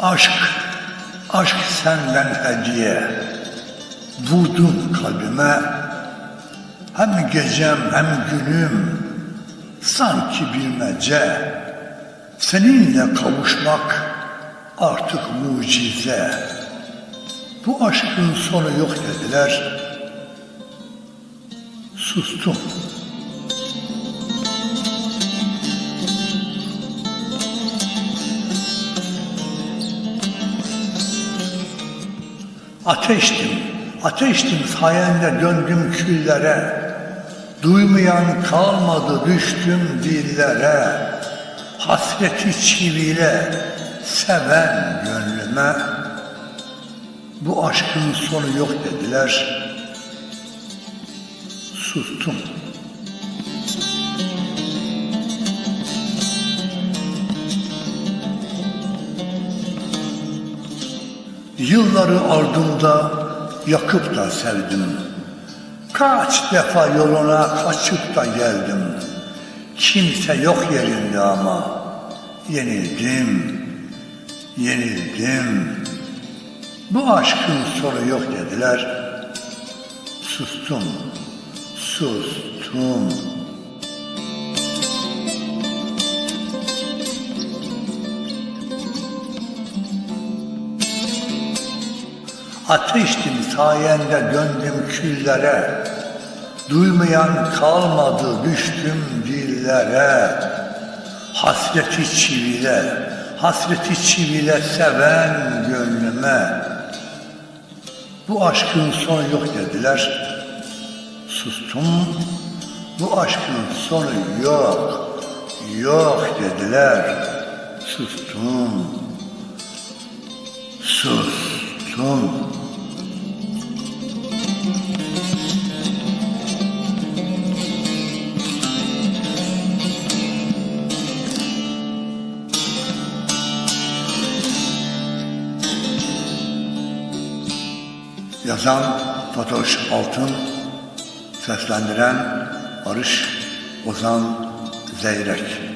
Aşk, aşk senden hediye. Vurdun kalbime. Hem gecem hem günüm sanki bilmece. Seninle kavuşmak artık mucize. Bu aşkın sonu yok dediler. Sustum. Ateştim, ateştim sayende döndüm küllere. Duymayan kalmadı düştüm dillere. Hasreti çiviyle seven gönlüme. Bu aşkın sonu yok dediler. Sustum. Yılları ardımda yakıp da sevdim. Kaç defa yoluna kaçıp da geldim. Kimse yok yerinde ama yenildim, yenildim. Bu aşkın sonu yok dediler. Sustum, sustum. Ateştim sayende döndüm küllere. Duymayan kalmadı düştüm dillere. Hasreti çivile, hasreti çivile seven gönlüme. Bu aşkın sonu yok dediler. Sustum. Bu aşkın sonu yok. Yok dediler. Sustum. Sustum. Yazan Fatoş Altın, seslendiren Barış Ozan Zeyrek.